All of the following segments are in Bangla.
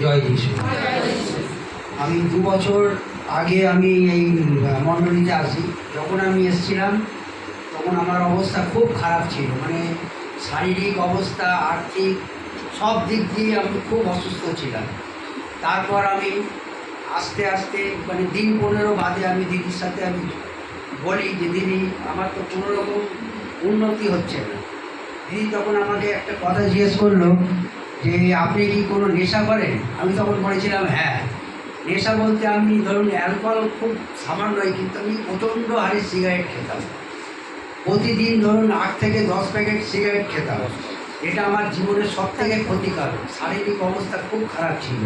জয় যিশু আমি দু বছর আগে আমি এই মণ্ডলীতে আসি। যখন আমি এসেছিলাম, তখন আমার অবস্থা খুব খারাপ ছিল। মানে শারীরিক অবস্থা, আর্থিক সব দিক দিয়ে আমি খুব অসুস্থ ছিলাম। তারপর আমি আস্তে আস্তে মানে দিন পনেরো বাদে আমি দিদির সাথে আমি বলি যে দিদি, আমার তো কোনো রকম উন্নতি হচ্ছে না। দিদি তখন আমাকে একটা কথা জিজ্ঞেস করল যে আপনি কি কোনো নেশা করেন? আমি তখন বলেছিলাম হ্যাঁ। নেশা বলতে আমি ধরুন অ্যালকোহল খুব সামান্যই কিন্তু আমি প্রচণ্ড হারে সিগারেট খেতাম। প্রতিদিন ধরুন আট থেকে দশ প্যাকেট সিগারেট খেতাম। এটা আমার জীবনের সব থেকে ক্ষতিকারক। শারীরিক অবস্থা খুব খারাপ ছিল।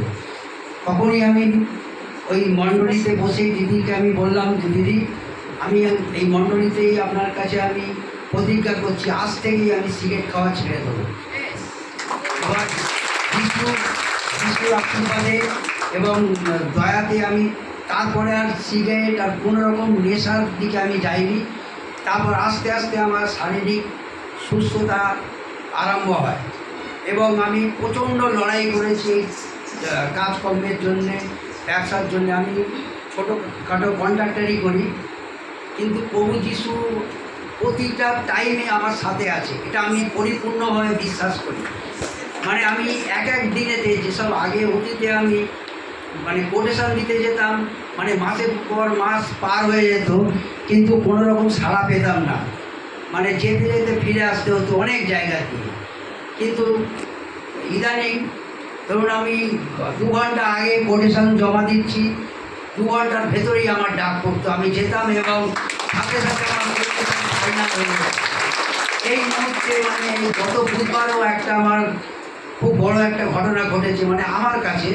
তখনই আমি ওই মণ্ডলীতে বসে দিদিকে আমি বললাম যে দিদি আমি এই মণ্ডলীতেই আপনার কাছে আমি প্রতিজ্ঞা করছি আজ থেকেই আমি সিগারেট খাওয়া ছেড়ে দেবো। যিশু যিশুর আশীর্বাদে এবং দয়াতে আমি তারপরে আর সিগারেট আর কোনো রকম নেশার দিকে আমি যাইনি। তারপর আস্তে আস্তে আমার শারীরিক সুস্থতা আরম্ভ হয় এবং আমি প্রচণ্ড লড়াই করেছি কাজকর্মের জন্যে, ব্যবসার জন্য। আমি ছোটোখাটো কন্ট্রাক্টারই করি, কিন্তু প্রভু যিশু প্রতিটা টাইমে আমার সাথে আছে। এটা আমি পরিপূর্ণভাবে বিশ্বাস করি। মানে আমি এক এক দিনেতে যেসব আগে অতীতে আমি মানে কোটেশন দিতে যেতাম মানে মাসের পর মাস পার হয়ে যেত, কিন্তু কোনো রকম সাড়া পেতাম না। মানে যেতে যেতে ফিরে আসতে হতো অনেক জায়গা দিয়ে কিন্তু ইদানিং ধরুন আমি দু ঘণ্টা আগে কোটেশন জমা দিচ্ছি, দু ঘণ্টার ভেতরেই আমার ডাক পড়তো। আমি যেতাম এবং সাথে সাথে আমার। এই মুহূর্তে মানে গত বুধবারও একটা আমার বড় একটা ঘটনা ঘটেছে মানে আমার কাছে,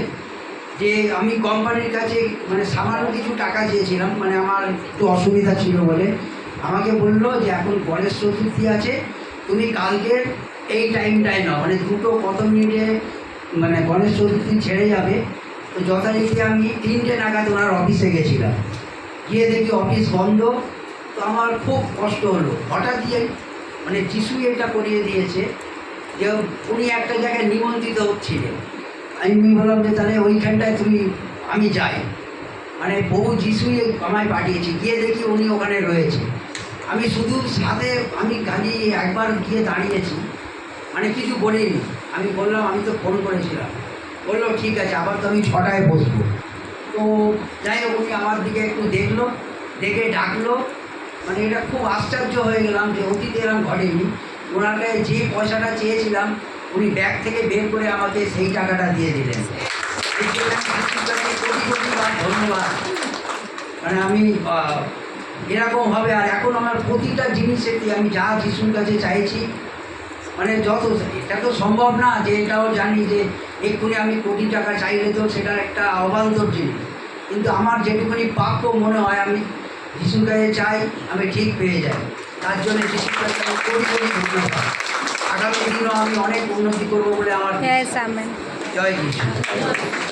যে আমি কোম্পানির কাছে মানে সামান্য কিছু টাকা চেয়েছিলাম মানে আমার একটু অসুবিধা ছিল বলে। আমাকে বলল যে, এখন গণেশ চতুর্থী আছে, তুমি কালকের এই টাইমটাই নাও। মানে দুটো কত মিনিটে মানে গণেশ চতুর্থী ছেড়ে যাবে। তো যথারীতি আমি তিনটে নাগাদ ওনার অফিসে গেছিলাম। গিয়ে দেখি অফিস বন্ধ। তো আমার খুব কষ্ট হলো। হঠাৎ দিয়ে মানে যিশু এটা করিয়ে দিয়েছে যে উনি একটা জায়গায় নিমন্ত্রিত ছিলেন। আমি বললাম যে তাহলে ওইখানটায় তুমি, আমি যাই। মানে বহু যিশুই আমায় পাঠিয়েছি। গিয়ে দেখি উনি ওখানে রয়েছে। আমি শুধু সাথে, আমি গাড়ি একবার গিয়ে দাঁড়িয়েছি। মানে কিছু বলিনি। আমি বললাম, আমি তো ফোন করেছিলাম। বলল, ঠিক আছে, আবার তো আমি ছটায় বসবো। তো যাই হোক, উনি আমার দিকে একটু দেখল, দেখে ডাকলো। মানে এটা খুব আশ্চর্য হয়ে গেলাম যে অতীতে এরকম ঘটেনি। ওনাকে যে পয়সাটা চেয়েছিলাম উনি ব্যাগ থেকে বের করে আমাকে সেই টাকাটা দিয়ে দিলেন। ধন্যবাদ। মানে আমি আহ, এরকম হবে আর এখন আমার প্রতিটা জিনিসেতে আমি যা যিশুর কাছে চাইছি মানে যত এটা তো সম্ভব না যে এটাও জানি যে এক্ষুনি আমি কোটি টাকা চাইলে তো সেটা একটা অবান্তর জিনিস কিন্তু আমার যেটুকুনি প্রাপ্য মনে হয় আমি যিশুর কাছে চাই আমি ঠিক পেয়ে যাই। তার জন্য যে কাছে আমি কোটি কোটি ধন্যবাদ আগামী দিনও আমি অনেক উন্নতি করব বলে আমার. জয় যিশু